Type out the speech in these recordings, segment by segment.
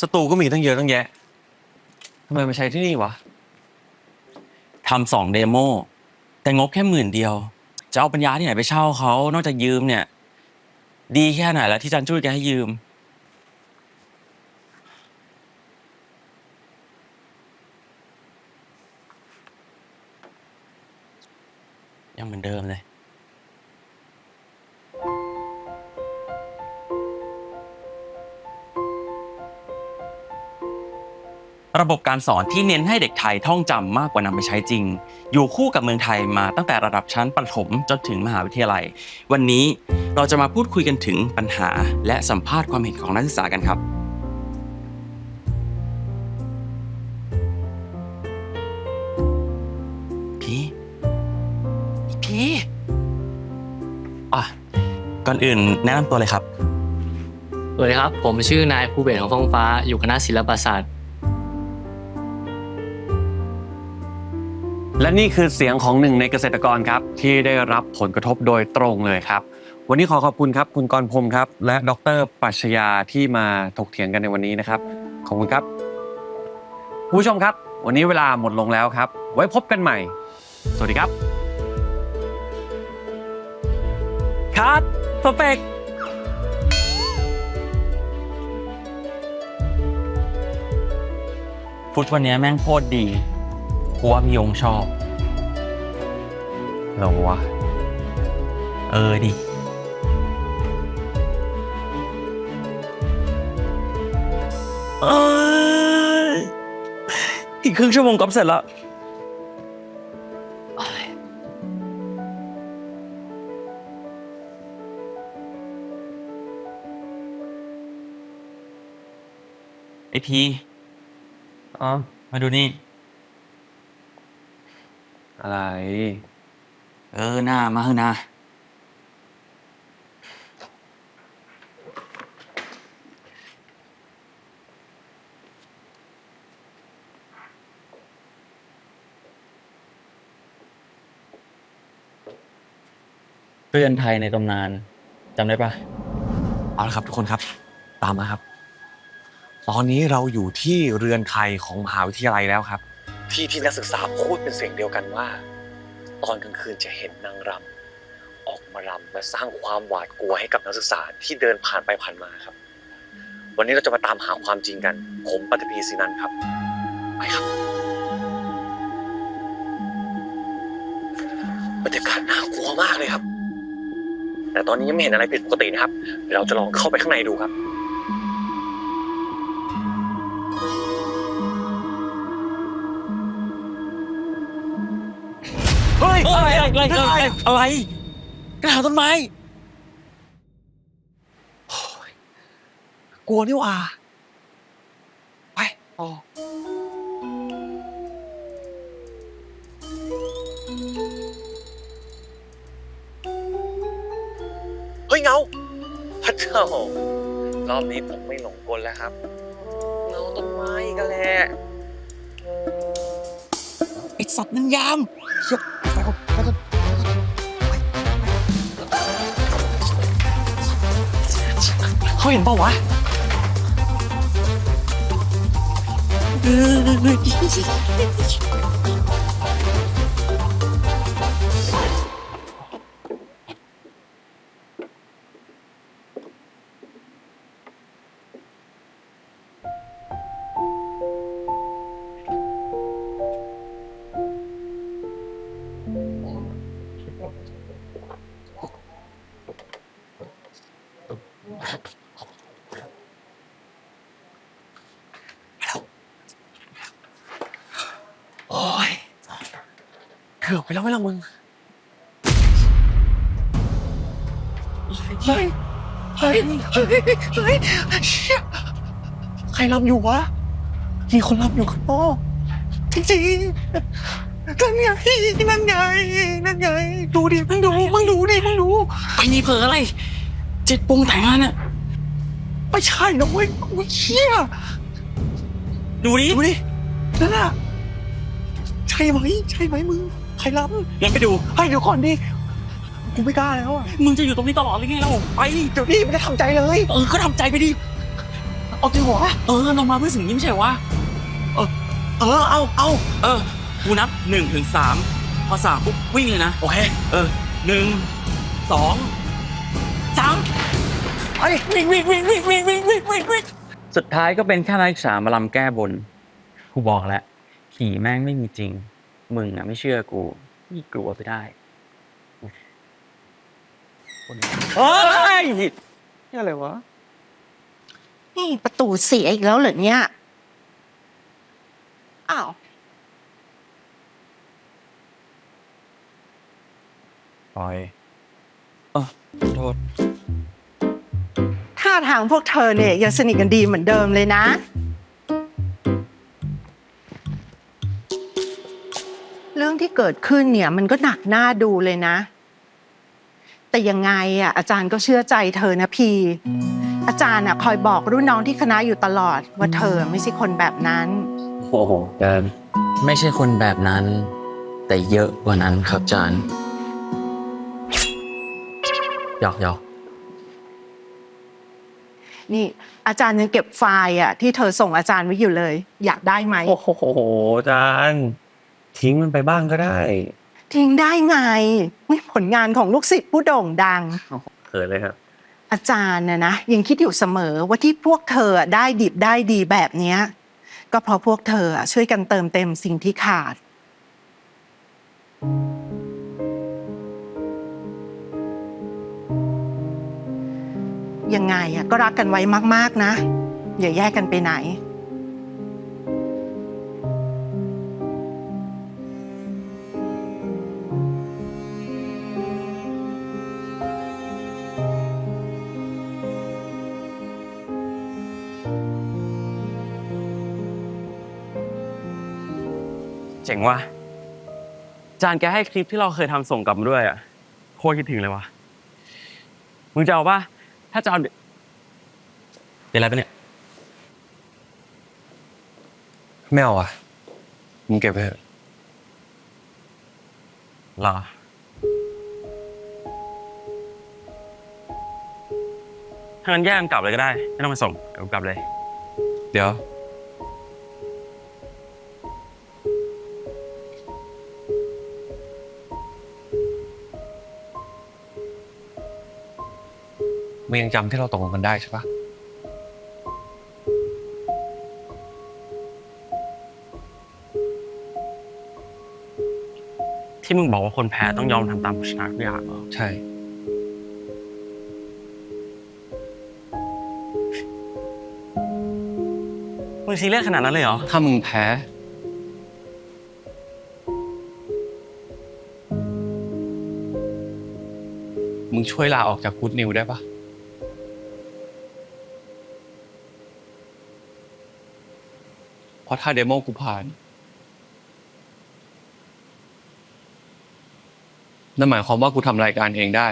สตูก็มีตั้งเยอะตั้งแยะทำไมมาใช้ที่นี่วะทำสองเดโมแต่งบแค่หมื่นเดียว จะเอาปัญญาที่ไหนไปเช่าเขานอกจากยืมเนี่ย ดีแค่ไหนแล้วที่จันจุ้ยแกให้ยืม ยังเหมือนเดิมเลย ระบบการสอนที่เน้นให้เด็กไทยท่องจำมากกว่านำไปใช้จริง อยู่คู่กับเมืองไทยมาตั้งแต่ระดับชั้นประถมจนถึงมหาวิทยาลัย วันนี้เราจะมาพูดคุยกันถึงปัญหา และสัมภาษณ์ความเห็นของนักศึกษากันครับ พี่ พี่อะก่อนอื่นแนะนำตัวเลยครับสวัสดีครับ ผมชื่อนายภูเบศของฟ้องฟ้า อยู่คณะศิลปศาสตร์ และนี่คือเสียงของหนึ่งในเกษตรกรครับ ที่ได้รับผลกระทบโดยตรงเลยครับ วันนี้ขอขอบคุณครับคุณกรพรมครับ และดรปรัชญาที่มาถกเถียงกันในวันนี้นะครับ ขอบคุณครับ ผู้ชมครับ วันนี้เวลาหมดลงแล้วครับ ไว้พบกันใหม่ สวัสดีครับคัดเพอร์เฟกฟุตวันนี้แม่งโคตรดี กูว่าพี่ยงชอบหรอวะ เออดิ อีกครึ่งชั่วโมงก็เสร็จแล้ว ไอพีอ๋อ มาดูนี่ อะไร เออหน้ามาเถอะนะเรือนไทยในตำนานจำได้ปะเอาละครับทุกคนครับ ตามมาครับ ตอนนี้เราอยู่ที่เรือนไทยของมหาวิทยาลัยแล้วครับ ที่ที่นักศึกษาพูดเป็นเสียงเดียวกันว่า ตอนกลางคืนจะเห็นนางรำออกมารำและสร้างความหวาดกลัวให้กับนักศึกษาที่เดินผ่านไปผ่านมาครับ วันนี้เราจะมาตามหาความจริงกัน ผมปัตภีศรีนันท์ครับไปครับบรรยากาศน่ากลัวมากเลยครับ แต่ตอนนี้ยังไม่เห็นอะไรผิดปกตินะครับเราจะลองเข้าไปข้างในดูครับ เฮ้ยอะไรอะไรอะไรอะไรอะไรกระถางต้นไม้กลัวนี่หว่าไปต่อเฮ้ยเงาพระเจ้ารอบนี้ผมไม่หลงกลแล้วครับ เงาต้นไม้กันแหละไอสัตว์นังยามไปก่ เขาเห็นเปล่าวะเออ เกือบไปแล้วไหมล่ะมึงเฮ้ยเฮ้ยเฮ้ยเฮ้ยเชี่ยใครรับอยู่วะมีคนรับอยู่ข้างนอกจริงๆนั่นไงนั่นไงนั่นไงดูดิมึงดูมึงดูดิมึงดูไปนี่เผลออะไร เจ็ดปงแต่งงานอะไม่ใช่นะเว้ยโอ้ยเชี่ยดูดิดูดินั่นน่ะใช่ไหมใช่ไหมมึงใค รรับงั้นไปดูให้เดี๋ยวก่อนดิกูไม่กล้าแล้วอะมึงจะอยู่ตรงนี้ตลอดเลยไงเราไปเดี๋ยวนี้ไม่ได้ทำใจเลยเออก็ทำใจไปดิอเอาจริงเหรอเออเรามาเพื่อสิ่งนี้ไม่ใช่เหรอวะเออเอาเอาเออกูนับหนึ่งถึงสามพอสามปุ๊บวิ่งเลยนะโอเคเออหนึ่งสองสามไปวิ่งวิ่งวิ่งวิ่งวิ่งวิ่งวิ่งวิ่งวิ่งสุดท้ายก็เป็นแค่นักศึกษามาลำแก้บนกูบอกแล้วผีแม่งไม่มีจริง มึงอะไม่เชื่อกูนี่กลัวไปได้เฮ้ยนี่อะไรวะ นี่ประตูเสียอีกแล้วเหรอเนี่ย อ้าวปล่อยโทษ ท่าทางพวกเธอเนี่ยยังสนิทกันดีเหมือนเดิมเลยนะ เรื่องที่เกิดขึ้นเนี่ยมันก็หนักหน้าดูเลยนะ แต่ยังไงอะอาจารย์ก็เชื่อใจเธอนะพี่อาจารย์อะคอยบอกรุ่นน้องที่คณะอยู่ตลอด ว่าเธอไม่ใช่คนแบบนั้นโอ้โหอาจารย์ไม่ใช่คนแบบนั้น แต่เยอะกว่านั้นครับอาจารย์หยอกหยอกนี่อาจารย์ยังเก็บไฟล์อะที่เธอส่งอาจารย์ไว้อยู่เลย อยากได้ไหมโอ้โหอาจารย์ ทิ้งมันไปบ้างก็ได้ทิ้งได้ไงนี่ผลงานของลูกศิษย์ผู้โด่งดัง เขินเลยครับ อาจารย์น่ะนะยังคิดอยู่เสมอว่าที่พวกเธอได้ดิบได้ดีแบบเนี้ยก็เพราะพวกเธอช่วยกันเติมเต็มสิ่งที่ขาด ยังไงอะก็รักกันไว้มาก ๆ นะ อย่าแยกกันไปไหน เจ๋งว่ะอาจารย์แกให้คลิปที่เราเคยทำส่งกลับมาด้วยอะ โคตรคิดถึงเลยว่ะ มึงจะเอาป่ะถ้าจะเอาเดี๋ยวเป็นอะไรปะเนี่ย ไม่เอาอะ มึงเก็บไปเถอะเหรอ ถ้างั้นแยกกันกลับเลยก็ได้ ไม่ต้องมาส่งเดี๋ยวกูกลับเลย เดี๋ยว มึงยังจำที่เราตกลงกันได้ใช่ปะที่มึงบอกว่าคนแพ้ต้องยอมทำตามผู้ชนะทุกอย่างเหรอใช่ มึงซีเรียสขนาดนั้นเลยเหรอ ถ้ามึงแพ้ มึงช่วยลาออกจากกูดนิวได้ปะะถ้าเดโมกูผ่าน นั่นหมายความว่ากูทำรายการเองได้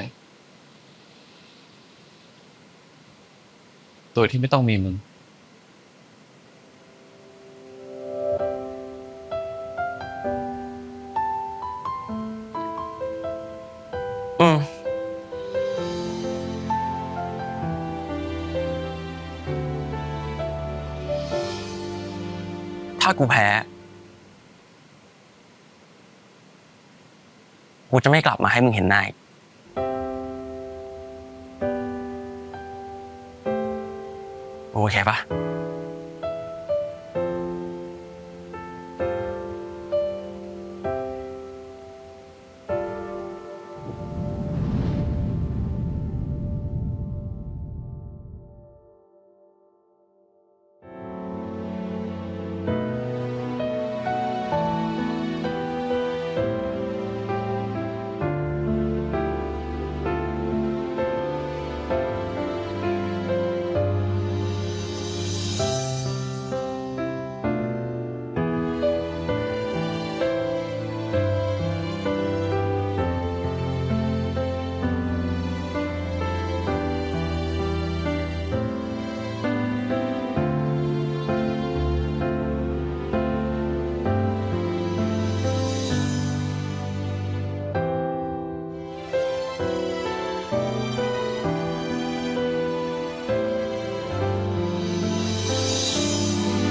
โดยที่ไม่ต้องมีมึง ถ้ากูแพ้ กูจะไม่กลับมาให้มึงเห็นหน้าอีกโอเคปะ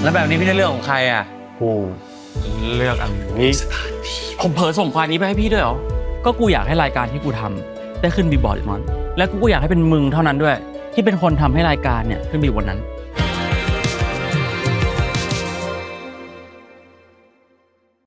แล้วแบบนี้พี่ได้เรื่องของใครอะกูเลือกอันนี้ ผมเผลอส่งไฟล์นี้ไปให้พี่ด้วยเหรอ ก็กูอยากให้รายการที่กูทำได้ขึ้นบีบอร์ดมอน และกูก็อยากให้เป็นมึงเท่านั้นด้วย ที่เป็นคนทำให้รายการเนี่ยขึ้นบีบนนั้น